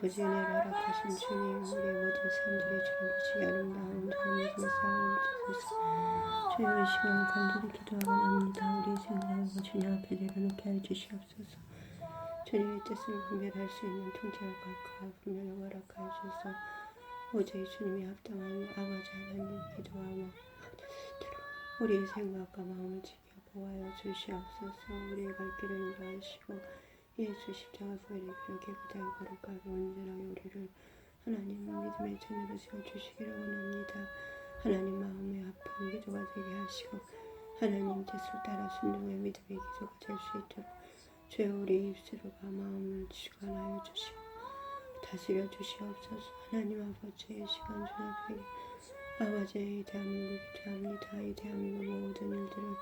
아버지 은혜를 허락하신 주님 우리 모든 사람들의 주님 보시기 아름다운 주님 믿음의 삶을 주소서 주님의 시간 간절히 기도하고 납니다. 우리 생각하고 주님 앞에 내려놓게 해 주시옵소서 주님의 뜻을 분별할 수 있는 통찰과 분별을 허락하여 주소서 오직 주님이 합당한 아버지 하나님 기도하며 우리의 생각과 마음을 지켜 보아여 주시옵소서 우리의 갈 길을 인도하시고 예수 십자가 소리를 깨끗하게 거룩하게 온전하게 우리를 하나님 믿음의 전으로 세워주시기를 원합니다. 하나님 마음의 아픈 기도가 되게 하시고 하나님 뜻을 따라 순종의 믿음의 기도가 될 수 있도록 주여 우리 입술과 마음을 주관하여 주시고 다스려 주시옵소서. 하나님 아버지의 시간 주님에게 아버지의 대한민국을 기도합니다. 이 대한민국 모든 일들을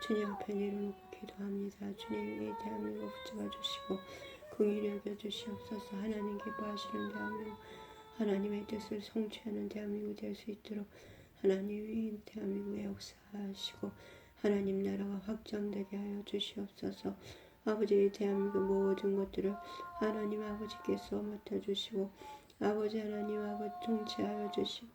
주님 앞에 내려놓고 기도합니다. 주님 이 대한민국 붙잡아 주시고 긍휼히 여겨 주시옵소서. 하나님 기뻐하시는 대한민국 하나님의 뜻을 성취하는 대한민국 될 수 있도록 하나님 이 대한민국에 역사하시고 하나님 나라가 확장되게 하여 주시옵소서. 아버지 대한민국 모든 것들을 하나님 아버지께서 맡아주시고 아버지 하나님 아버지 통치하여 주시고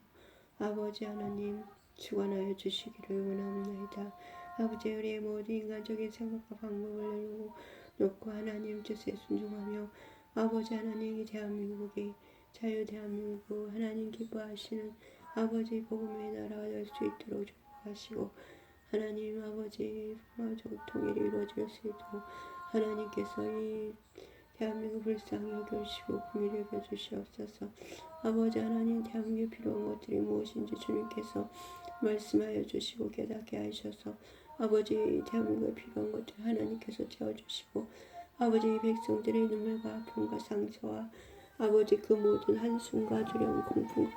아버지 하나님 주관하여 주시기를 원합니다. 아버지 우리의 모든 인간적인 생각과 방법을 내리고 놓고 하나님 뜻에 순종하며 아버지 하나님 이 대한민국이 자유 대한민국 하나님 기뻐하시는 아버지 복음의 나라가 될 수 있도록 축복하시고 하나님 아버지 마저 통일이 이루어질 수 있도록 하나님께서 이 대한민국 불쌍히 여겨주시고 긍휼히 여겨주시옵소서. 아버지 하나님 대한민국에 필요한 것들이 무엇인지 주님께서 말씀하여 주시고 깨닫게 하셔서 아버지 대한민국에 필요한 것들 하나님께서 채워주시고 아버지 이 백성들의 눈물과 아픔과 상처와 아버지 그 모든 한숨과 두려움 공포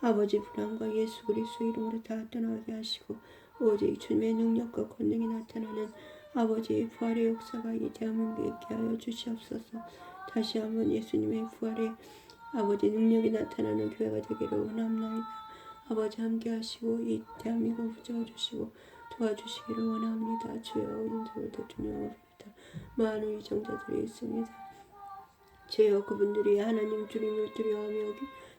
아버지 불안과 예수 그리스도 이름으로 다 떠나게 하시고 오직 주님의 능력과 권능이 나타나는 아버지의 부활의 역사가 이 대한민국에 있게 하여 주시옵소서. 다시 한번 예수님의 부활의 아버지 능력이 나타나는 교회가 되기를 원합니다. 아버지 함께 하시고 이 대한민국 붙잡아주시고 도와주시기를 원합니다. 주여 대통령을 비롯한 많은 이정자들이 있습니다. 주여 그분들이 하나님 주님을 두려워하며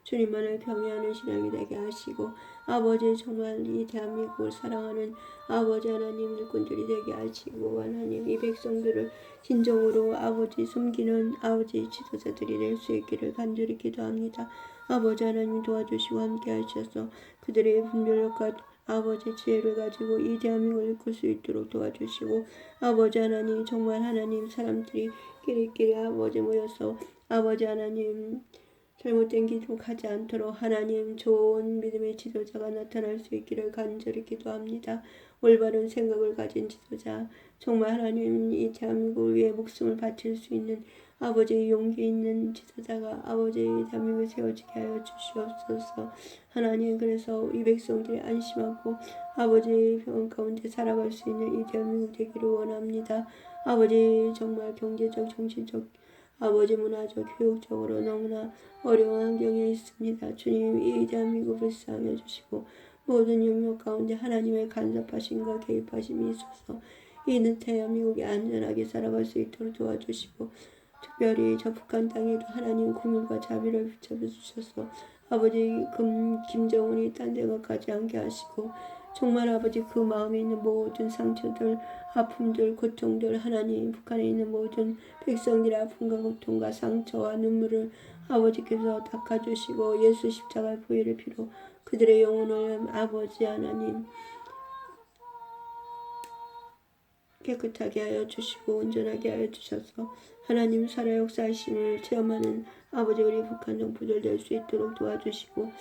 주님만을 경외하는 신앙이 되게 하시고 아버지 정말 이 대한민국을 사랑하는 아버지 하나님 일꾼들이 되게 하시고 하나님 이 백성들을 진정으로 아버지 숨기는 아버지 지도자들이 될 수 있기를 간절히 기도합니다. 아버지 하나님 도와주시고 함께 하셔서 그들의 분별력과 아버지 지혜를 가지고 이 대한민국을 이끌 수 있도록 도와주시고 아버지 하나님 정말 하나님 사람들이 끼리끼리 아버지 모여서 아버지 하나님 잘못된 길로 가지 않도록 하나님 좋은 믿음의 지도자가 나타날 수 있기를 간절히 기도합니다. 올바른 생각을 가진 지도자, 정말 하나님 이 대한민국을 위해 목숨을 바칠 수 있는 아버지의 용기 있는 지도자가 아버지의 대한민국을 세워지게 하여 주시옵소서. 하나님 그래서 이 백성들이 안심하고 아버지의 병 가운데 살아갈 수 있는 이 대한민국 되기를 원합니다. 아버지 정말 경제적, 정신적 아버지 문화적, 교육적으로 너무나 어려운 환경에 있습니다. 주님 이 대한민국을 불쌍해 주시고 모든 영역 가운데 하나님의 간섭하심과 개입하심이 있어서 이는 대한민국이 안전하게 살아갈 수 있도록 도와주시고 특별히 저 북한 땅에도 하나님 국민과 자비를 비춰 주셔서 아버지 금 김정은이 딴 데가 가지 않게 하시고 정말 아버지 그 마음에 있는 모든 상처들, 아픔들, 고통들 하나님 북한에 있는 모든 백성들의 아픔과 고통과 상처와 눈물을 아버지께서 닦아주시고 예수 십자가의 보혈을 피로 그들의 영혼을 아버지 하나님 깨끗하게 하여 주시고 온전하게 하여 주셔서 하나님 살아 역사하심을 체험하는 아버지 우리 북한 정부들 될수 있도록 도와주시고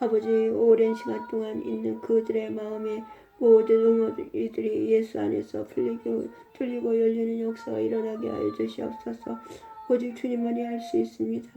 아버지 오랜 시간 동안 있는 그들의 마음에 모든 응어들이 예수 안에서 풀리고, 풀리고 열리는 역사가 일어나게 하여 주시옵소서 오직 주님만이 할 수 있습니다.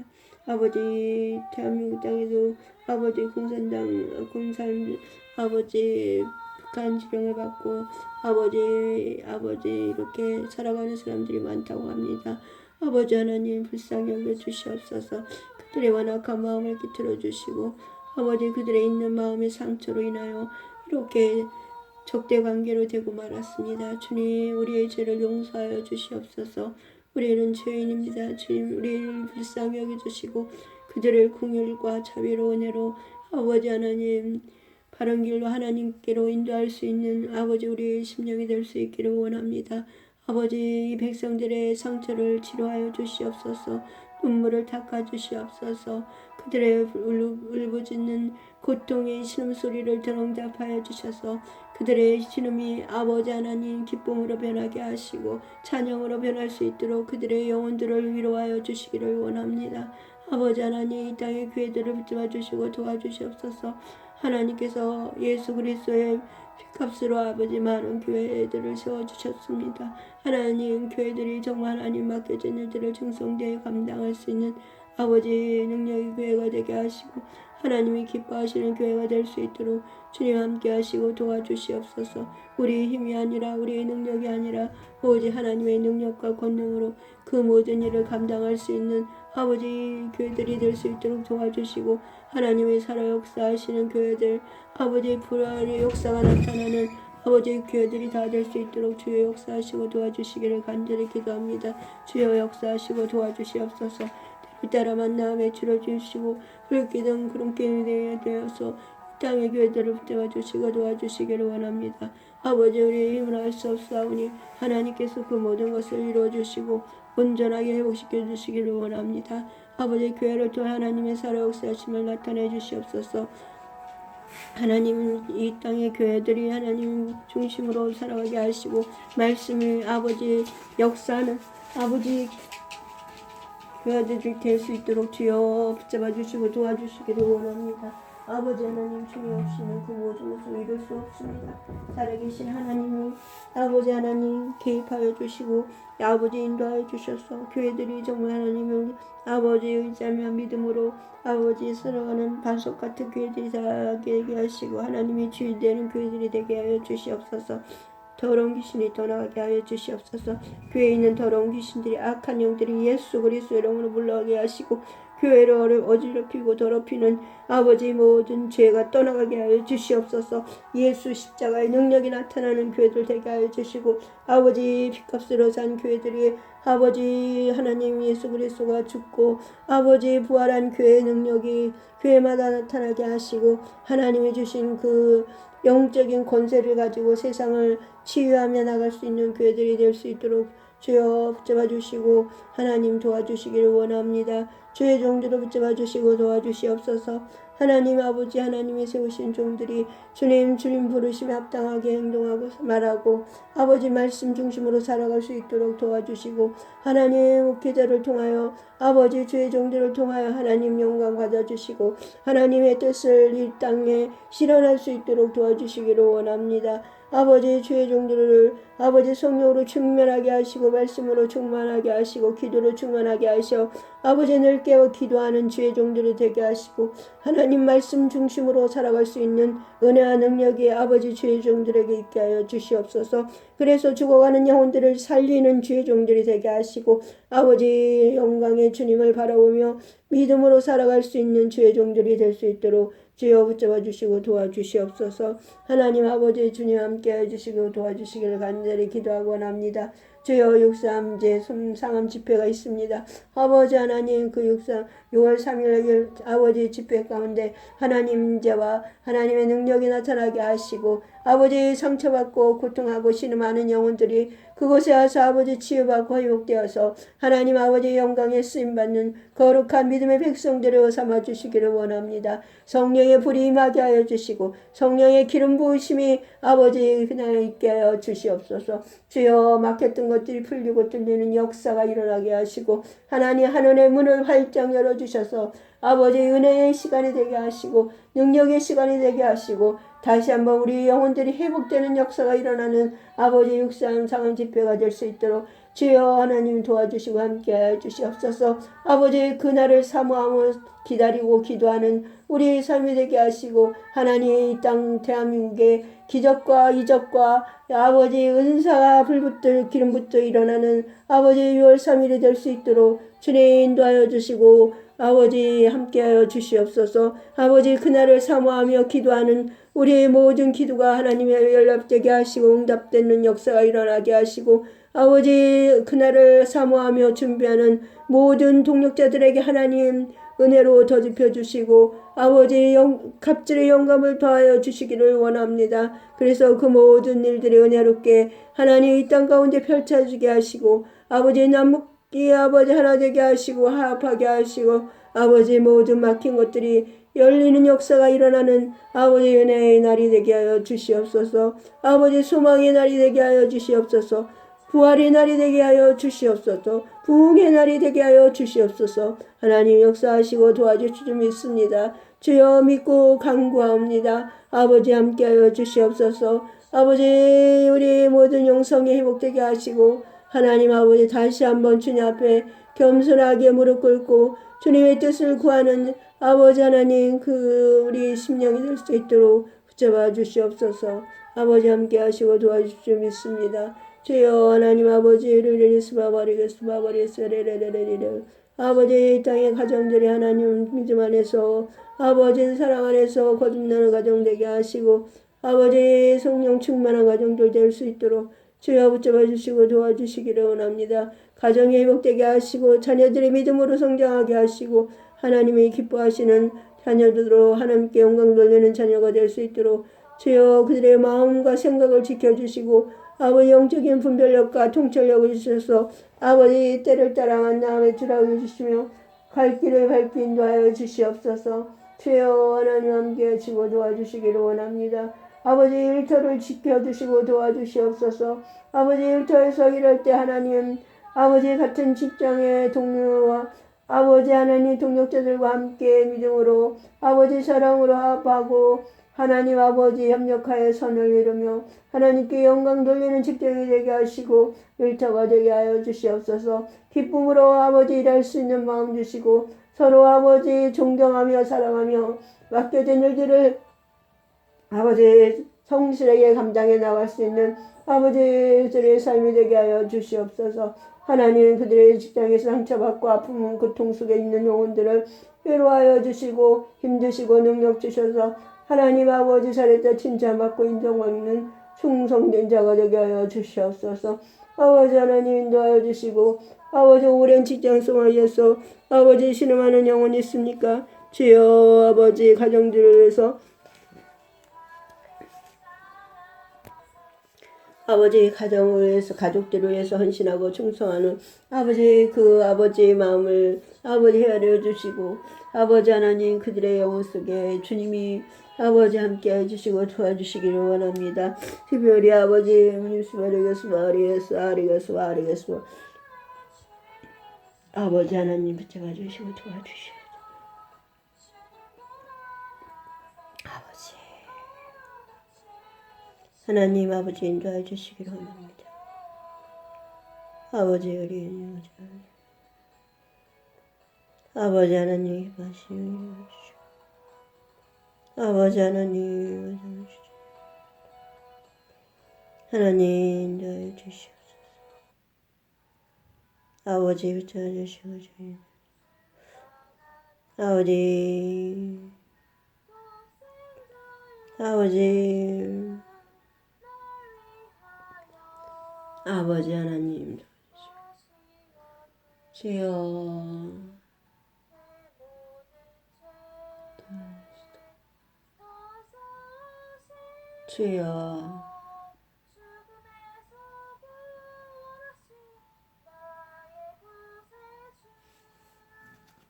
아버지 대한민국 땅에도 아버지 공산당 공산 아버지 북한 지령을 받고 아버지 아버지 이렇게 살아가는 사람들이 많다고 합니다. 아버지 하나님 불쌍히 여겨 주시옵소서 그들의 완악한 마음을 깃들어 주시고 아버지 그들의 있는 마음의 상처로 인하여 이렇게 적대 관계로 되고 말았습니다. 주님 우리의 죄를 용서하여 주시옵소서 우리는 죄인입니다. 주님 우리를 불쌍히 여겨 주시고 그들을 궁율과 자비로 은혜로 아버지 하나님 바른 길로 하나님께로 인도할 수 있는 아버지 우리의 심령이 될 수 있기를 원합니다. 아버지 이 백성들의 상처를 치료하여 주시옵소서 눈물을 닦아 주시옵소서 그들의 울- 울부짖는 고통의 신음소리를 드렁잡하여 주셔서 그들의 신음이 아버지 하나님 기쁨으로 변하게 하시고 찬양으로 변할 수 있도록 그들의 영혼들을 위로하여 주시기를 원합니다. 아버지 하나님 이 땅의 교회들을 붙잡아 주시고 도와주시옵소서 하나님께서 예수 그리스도의 값으로 아버지 많은 교회들을 세워주셨습니다. 하나님 교회들이 정말 하나님 맡겨진 일들을 충성되게 감당할 수 있는 아버지 능력의 교회가 되게 하시고 하나님이 기뻐하시는 교회가 될 수 있도록 주님 함께 하시고 도와주시옵소서 우리의 힘이 아니라 우리의 능력이 아니라 오직 하나님의 능력과 권능으로 그 모든 일을 감당할 수 있는 아버지 교회들이 될 수 있도록 도와주시고 하나님의 살아 역사하시는 교회들 아버지의 불화의 역사가 나타나는 아버지의 교회들이 다 될 수 있도록 주여 역사하시고 도와주시기를 간절히 기도합니다. 주여 역사하시고 도와주시옵소서. 때를 따라 만남에 불기둥 그런 게임이 되어서 이 땅의 교회들을 붙잡아 주시고 도와주시기를 원합니다. 아버지 우리의 힘을 할수 없사오니 하나님께서 그 모든 것을 이루어 주시고 온전하게 회복시켜 주시기를 원합니다. 아버지 교회를 통해 하나님의 살아 역사하심을 나타내 주시옵소서. 하나님 이 땅의 교회들이 하나님 중심으로 살아가게 하시고 말씀이 아버지 역사는 아버지 교회들이 될 수 있도록 주여 붙잡아 주시고 도와주시기를 원합니다. 아버지 하나님 주님 없이는 그 모든 것을 이룰 수 없습니다. 살아계신 하나님이 아버지 하나님 개입하여 주시고 아버지 인도하여 주셔서 교회들이 정말 하나님을 아버지 의지하며 믿음으로 아버지 살아가는 반석 같은 교회들이 되게 하시고 하나님이 주인 되는 교회들이 되게 하여 주시옵소서. 더러운 귀신이 떠나가게 하여 주시옵소서. 교회에 있는 더러운 귀신들이 악한 영들이 예수 그리스도 이름으로 물러가게 하시고 교회를 어지럽히고 더럽히는 아버지 모든 죄가 떠나가게 하여 주시옵소서. 예수 십자가의 능력이 나타나는 교회들 되게 하여 주시고 아버지 핏값으로 산 교회들이 아버지 하나님 예수 그리스도가 죽고 아버지 부활한 교회의 능력이 교회마다 나타나게 하시고 하나님이 주신 그 영적인 권세를 가지고 세상을 치유하며 나갈 수 있는 교회들이 될 수 있도록 주여 붙잡아 주시고 하나님 도와주시기를 원합니다. 주의 종들을 붙잡아 주시고 도와주시옵소서. 하나님 아버지 하나님이 세우신 종들이 주님 주님 부르심에 합당하게 행동하고 말하고 아버지 말씀 중심으로 살아갈 수 있도록 도와주시고 하나님 목회자를 통하여 아버지 주의 종들을 통하여 하나님 영광 받아주시고 하나님의 뜻을 이 땅에 실현할 수 있도록 도와주시기를 원합니다. 아버지 주의 종들을 아버지 성령으로 충만하게 하시고 말씀으로 충만하게 하시고 기도로 충만하게 하셔 아버지 늘 깨어 기도하는 주의 종들이 되게 하시고 하나님 말씀 중심으로 살아갈 수 있는 은혜와 능력이 아버지 주의 종들에게 있게 하여 주시옵소서. 그래서 죽어가는 영혼들을 살리는 주의 종들이 되게 하시고 아버지 영광의 주님을 바라보며 믿음으로 살아갈 수 있는 주의 종들이 될 수 있도록 주여 붙잡아 주시고 도와주시옵소서 하나님 아버지 주님 함께 해 주시고 도와주시기를 간절히 기도하고 원합니다. 주여 육삼제 상암 집회가 있습니다. 아버지 하나님 그 육삼 6월 3일 아버지 집회 가운데 하나님 자와 하나님의 능력이 나타나게 하시고 아버지 상처받고 고통하고 신음하는 영혼들이 그곳에 와서 아버지 치유받고 회복되어서 하나님 아버지 영광에 쓰임받는 거룩한 믿음의 백성들을 삼아 주시기를 원합니다. 성령의 불이 임하게 하여 주시고 성령의 기름 부으심이 아버지 그날 있게 하여 주시옵소서 주여 막혔던 것들이 풀리고 뚫리는 역사가 일어나게 하시고 하나님 하늘의 문을 활짝 열어주셔서 아버지 은혜의 시간이 되게 하시고 능력의 시간이 되게 하시고 다시 한번 우리 영혼들이 회복되는 역사가 일어나는 아버지 육상 상황 집회가 될 수 있도록 주여 하나님 도와주시고 함께 해 주시옵소서. 아버지 그날을 사모하며 기다리고 기도하는 우리의 삶이 되게 하시고 하나님 이 땅 대한민국의 기적과 이적과 아버지 은사가 불붙들 기름 붙어 일어나는 아버지 6월 3일이 될 수 있도록 주님 인도하여 주시고 아버지 함께하여 주시옵소서. 아버지 그날을 사모하며 기도하는 우리의 모든 기도가 하나님의 연락되게 하시고 응답되는 역사가 일어나게 하시고 아버지 그날을 사모하며 준비하는 모든 동력자들에게 하나님 은혜로 더집혀 주시고 아버지 영, 갑질의 영감을 더하여 주시기를 원합니다. 그래서 그 모든 일들이 은혜롭게 하나님 이 땅 가운데 펼쳐지게 하시고 아버지 남북이 아버지 하나 되게 하시고 화합하게 하시고 아버지 모든 막힌 것들이 열리는 역사가 일어나는 아버지 은혜의 날이 되게 하여 주시옵소서 아버지 소망의 날이 되게 하여 주시옵소서 부활의 날이 되게 하여 주시옵소서. 부흥의 날이 되게 하여 주시옵소서. 하나님 역사하시고 도와주실 줄 믿습니다. 주여 믿고 간구하옵니다. 아버지 함께하여 주시옵소서. 아버지 우리 모든 영성이 회복되게 하시고 하나님 아버지 다시 한번 주님 앞에 겸손하게 무릎 꿇고 주님의 뜻을 구하는 아버지 하나님 그 우리 심령이 될 수 있도록 붙잡아 주시옵소서. 아버지 함께하시고 도와주실 줄 믿습니다. 주여 하나님 아버지를 리스바버리겠스바버리겠스레레레레레 아버지 이 땅의 가정들이 하나님 믿음 안에서 아버지 사랑 안에서 거듭나는 가정 되게 하시고 아버지 성령 충만한 가정들 될 수 있도록 주여 붙잡아 주시고 도와주시기를 원합니다. 가정이 회복되게 하시고 자녀들의 믿음으로 성장하게 하시고 하나님이 기뻐하시는 자녀들로 하나님께 영광 돌리는 자녀가 될 수 있도록 주여 그들의 마음과 생각을 지켜주시고 아버지 영적인 분별력과 통찰력을 주셔서 아버지 때를 따라간 다음에 주라고 주시며 갈 길을 밝히 인도하여 주시옵소서 주여 하나님 함께 하시고 도와주시기를 원합니다. 아버지 일터를 지켜주시고 도와주시옵소서 아버지 일터에서 일할 때 하나님 아버지 같은 직장의 동료와 아버지 하나님 동력자들과 함께 믿음으로 아버지 사랑으로 합하고 하나님 아버지 협력하여 선을 이루며 하나님께 영광 돌리는 직장이 되게 하시고 일터가 되게 하여 주시옵소서. 기쁨으로 아버지 일할 수 있는 마음 주시고 서로 아버지 존경하며 사랑하며 맡겨진 일들을 아버지 성실하게 감당해 나갈 수 있는 아버지들의 삶이 되게 하여 주시옵소서. 하나님 그들의 직장에서 상처받고 아픔 고통 속에 있는 영혼들을 위로하여 주시고 힘주시고 능력 주셔서 하나님 아버지 살에다 칭찬받고 인정받는 충성된 자가 되게 하여 주시옵소서. 아버지 하나님 인도하여 주시고 아버지 오랜 직장 생활에서 아버지 신음하는 영혼이 있습니까? 주여 아버지 가정들을 위해서 아버지 가정을 위해서 가족들을 위해서 헌신하고 충성하는 아버지 그 아버지의 마음을 아버지 헤아려 주시고 아버지 하나님 그들의 영혼 속에 주님이 아버지 함께 해주시고 도와주시기를 원합니다. 특별히 아버지 아리겠소 아리겠소 아리겠소 아리겠소 아버지 하나님 붙잡아 주시고 도와주시오. 아버지 하나님 아버지 인도해 주시기를 원합니다. 아버지 우리 아버지 하나님 기뻐하시오. 아버지 하나님 하나님 인도해 주시옵소서 아버지 붙여 주시고 저희 아버지 아버지 아버지 하나님 주여 주여.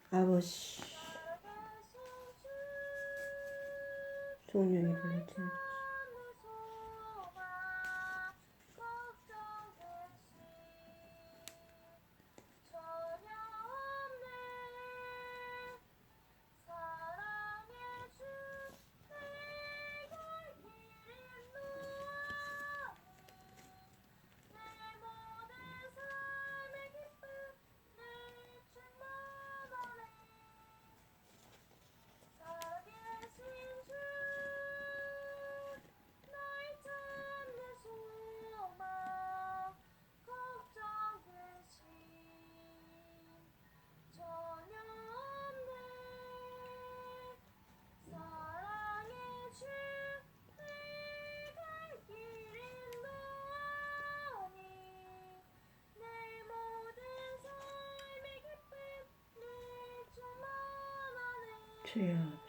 아버지. 종년이 불러주는 주 여아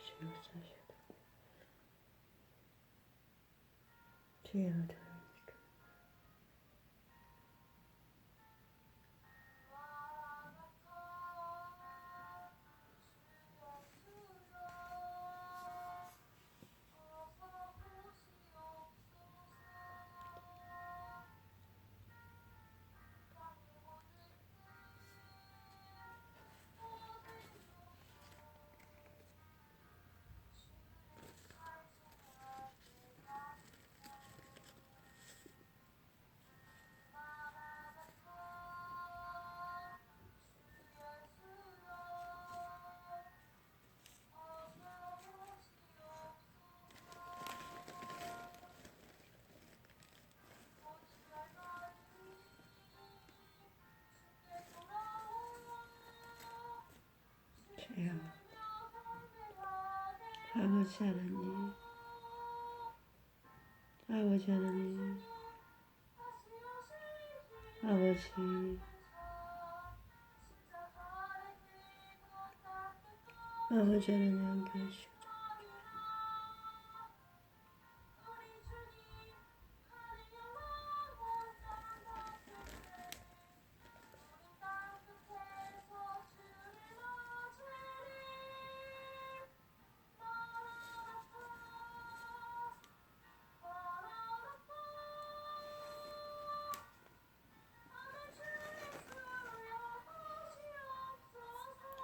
아버지 하나님 아버지 하나님 아버지 아버지 하나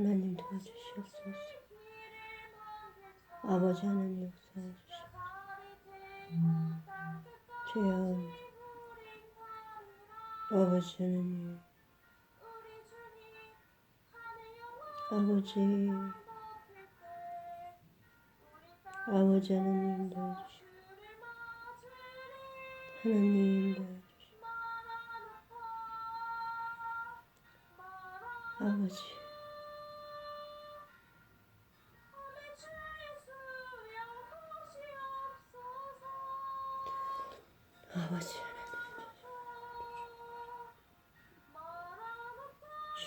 하나님 도와주시옵소서 아버지 하나님 역사해 주시옵소서 주여 아버지 하나님 아버지 아버지 하나님 도와주시고 하나님 도와주시고 아버지 아버지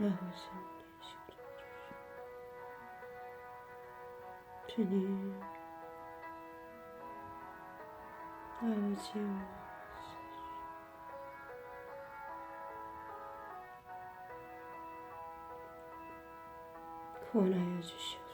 버지 예수 이름 나사렛 예수 그리스도 이름으로 기도드